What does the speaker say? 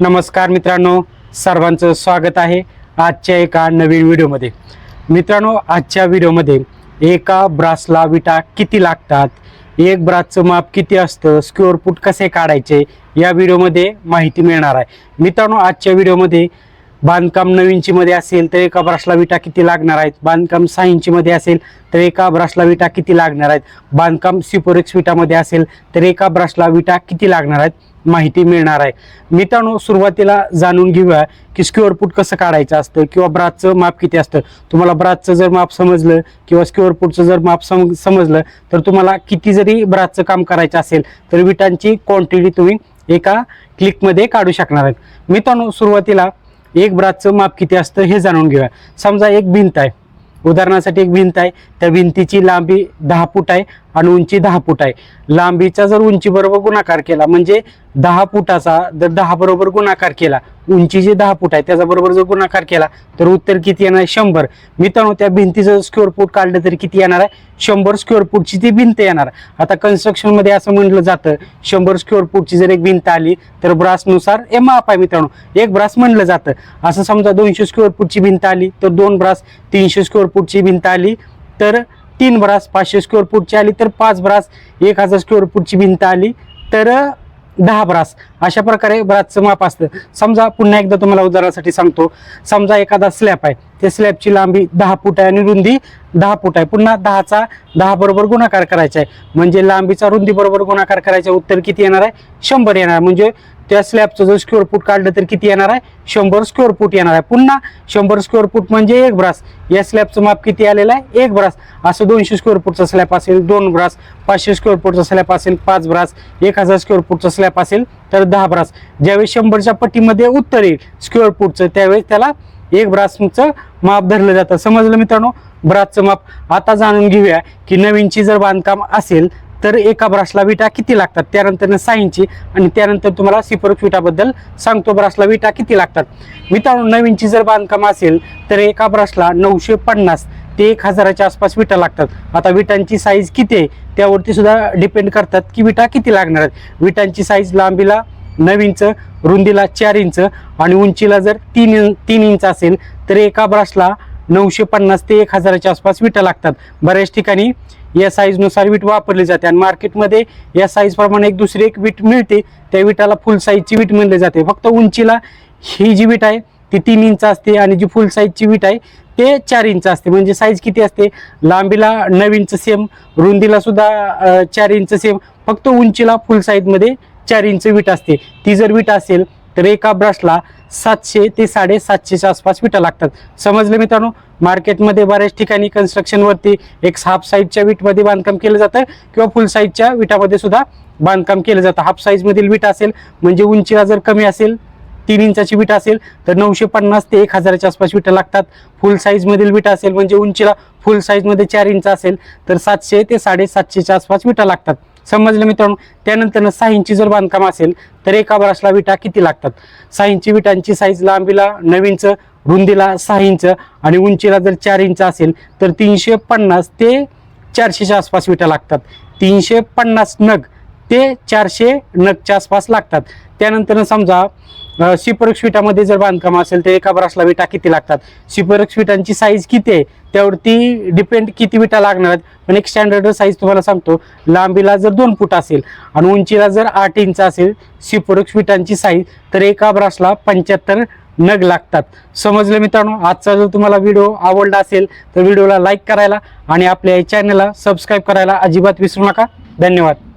नमस्कार मित्रांनो सर्वांचं स्वागत आहे आजच्या एका नवीन व्हिडिओमध्ये. मित्रांनो आजच्या व्हिडिओमध्ये एका ब्रासला विटा किती लागतात एक ब्रासचं माप किती असतं स्क्युअर फूट कसे काढायचे या व्हिडिओमध्ये माहिती मिळणार आहे. मित्रांनो आजच्या व्हिडिओमध्ये बांधकाम नऊ इंचीमध्ये असेल तर एका ब्राशला विटा किती लागणार आहेत? बांधकाम सहा इंचीमध्ये असेल तर एका ब्राशला विटा किती लागणार आहेत? बांधकाम सिपोरेक्स विटामध्ये असेल तर एका ब्राशला विटा किती लागणार आहेत? माहिती मिळणार आहे. मित्रांनो सुरुवातीला जाणून घेऊया की स्क्युअर फूट कसं काढायचं असतं किंवा ब्रासचं माप किती असतं? तुम्हाला ब्रासचं जर माप समजलं किंवा स्क्युअर फूटचं जर माप सम समजलं तर तुम्हाला किती जरी ब्राथचं काम करायचं असेल तर विटांची क्वांटिटी तुम्ही एका क्लिकमध्ये काढू शकणार आहेत. मित्रांनो सुरुवातीला एक ब्रासचं माप किती असतं हे जाणून घेऊया. समजा एक भिंत आहे. उदाहरणासाठी एक भिंत आहे. त्या भिंतीची लांबी दहा फूट आहे. आणि उंची दहा फूट आहे. लांबीचा जर उंची बरोबर गुणाकार केला म्हणजे दहा फुटाचा जर दहा बरोबर गुणाकार केला उंची जे दहा फूट आहे त्याचा बरोबर जर गुणाकार केला तर उत्तर किती येणार आहे? शंभर. मित्रांनो त्या भिंतीचं स्क्वेअर फूट काढलं तरी किती येणार आहे? शंभर स्क्वेअर फूटची ती भिंत येणार. आता कन्स्ट्रक्शनमध्ये असं म्हटलं जातं शंभर स्क्वेअर फूटची जर एक भिंत आली तर ब्रासनुसार हे माप आहे मित्रांनो. एक ब्रास म्हणलं जातं. असं समजा दोनशे स्क्वेअर फूटची भिंत आली तर दोन ब्रास तीनशे स्क्वेअर फूटची भिंत आली तर तीन ब्रास पाचशे स्क्वेअर फूटची आली तर पाच ब्रास एक हजार स्क्वेअर फूटची भिंत आली तर दहा ब्रास. अशा प्रकारे ब्रासचं माप असतं. समजा पुन्हा एकदा तुम्हाला उदाहरणासाठी सांगतो. समजा एखादा स्लॅब आहे. त्या स्लॅबची लांबी दहा फूट आहे आणि रुंदी दहा फूट आहे. पुन्हा दहाचा दहा बरोबर गुणाकार करायचा आहे. म्हणजे लांबीचा रुंदी बरोबर गुणाकार करायचा उत्तर किती येणार आहे? शंभर येणार म्हणजे त्या स्लॅबचं जर स्क्वेअर फूट काढलं तर किती येणार आहे? शंभर स्क्वेअर फूट येणार आहे. पुन्हा शंभर स्क्वेअर फूट म्हणजे एक ब्रास या स्लॅबचं माप किती आलेलं आहे? एक ब्रास असं दोनशे स्क्वेअर फूटचा स्लॅब असेल दोन ब्रास पाचशे स्क्वेअर फूटचा स्लॅब असेल पाच ब्रास एक हजार स्क्वेअर फूटचा स्लॅब असेल तर दहा ब्रास ज्यावेळेस शंभरच्या पट्टीमध्ये उत्तर येईल स्क्वेअर फूटचं त्यावेळेस त्याला एक ब्रासचं माप धरलं जातं. समजलं मित्रांनो? ब्रासचं माप. आता जाणून घेऊया की नवीनची जर बांधकाम असेल तर एका ब्रासला विटा किती लागतात? त्यानंतर सहा इंची आणि त्यानंतर तुम्हाला सिपरक विटाबद्दल सांगतो. ब्रासला विटा किती लागतात? मित्रांनो नवीनची जर बांधकाम असेल तर एका ब्रासला नऊशे पन्नास ते एक हजाराच्या आसपास विटा लागतात. आता विटांची साईज किती आहे? त्यावरती सुद्धा डिपेंड करतात की विटा किती लागणार आहेत. विटांची साईज लांबीला नऊ इंच रुंदीला चार इंच आणि उंचीला जर तीन तीन इंच असेल तर एका ब्राशला नऊशे पन्नास ते एक हजाराच्या आसपास विटा लागतात. बऱ्याच ठिकाणी या साईजनुसार वीट वापरली जाते आणि मार्केटमध्ये या साईजप्रमाणे एक दुसरी एक वीट मिळते. त्या विटाला फुल साईजची वीट म्हणली जाते. फक्त उंचीला ही जी वीट आहे ती तीन इंच असते आणि जी फुल साईजची वीट आहे ते चार इंच असते. म्हणजे साईज किती असते? लांबीला नऊ इंच सेम रुंदीला सुद्धा चार इंच सेम फक्त उंचीला फुल साईजमध्ये चार इंच विट असते. ती जर विट असेल तर एका ब्रशला सातशे ते साडेसातशेच्या आसपास विटा लागतात. समजलं मित्रांनो? मार्केटमध्ये बऱ्याच ठिकाणी कन्स्ट्रक्शनवरती एक हाफ साईजच्या विटमध्ये बांधकाम केलं जातं किंवा फुल साईजच्या विटामध्ये सुद्धा बांधकाम केलं जातं. हाफ साईजमधील विट असेल म्हणजे उंचीला जर कमी असेल तीन इंचाची विटा असेल तर नऊशे पन्नास ते एक हजाराच्या आसपास विटा लागतात. फुल साईजमधील विटा असेल म्हणजे उंचीला फुल साईजमध्ये चार इंच असेल तर सातशे ते साडेसातशेच्या आसपास विटा लागतात. समजलं मित्रांनो? त्यानंतर सहा इंची जर बांधकाम असेल तर एका ब्रासला विटा किती लागतात? सहा इंची विटांची साईज लांबीला नऊ इंच रुंदीला सहा इंच आणि उंचीला जर चार इंच असेल तर तीनशे पन्नास ते चारशेच्या आसपास विटा लागतात. तीनशे पन्नास नग ते चारशे नगच्या आसपास लागतात. त्यानंतर समजा शिपरक्ष विटामध्ये जर बांधकाम असेल तर एका ब्रासला विटा किती लागतात? शिपरक्ष विटांची साईज किती आहे? त्यावरती डिपेंड किती विटा लागणार आहेत? पण एक स्टँडर्ड साईज तुम्हाला सांगतो. लांबीला जर दोन फूट असेल आणि उंचीला जर आठ इंच असेल शिपरक्ष विटांची साईज तर एका ब्रासला पंच्याहत्तर नग लागतात. समजलं मित्रांनो? आजचा जर तुम्हाला व्हिडिओ आवडला असेल तर व्हिडिओला लाईक करायला आणि आपल्या चॅनलला सबस्क्राईब करायला अजिबात विसरू नका. धन्यवाद.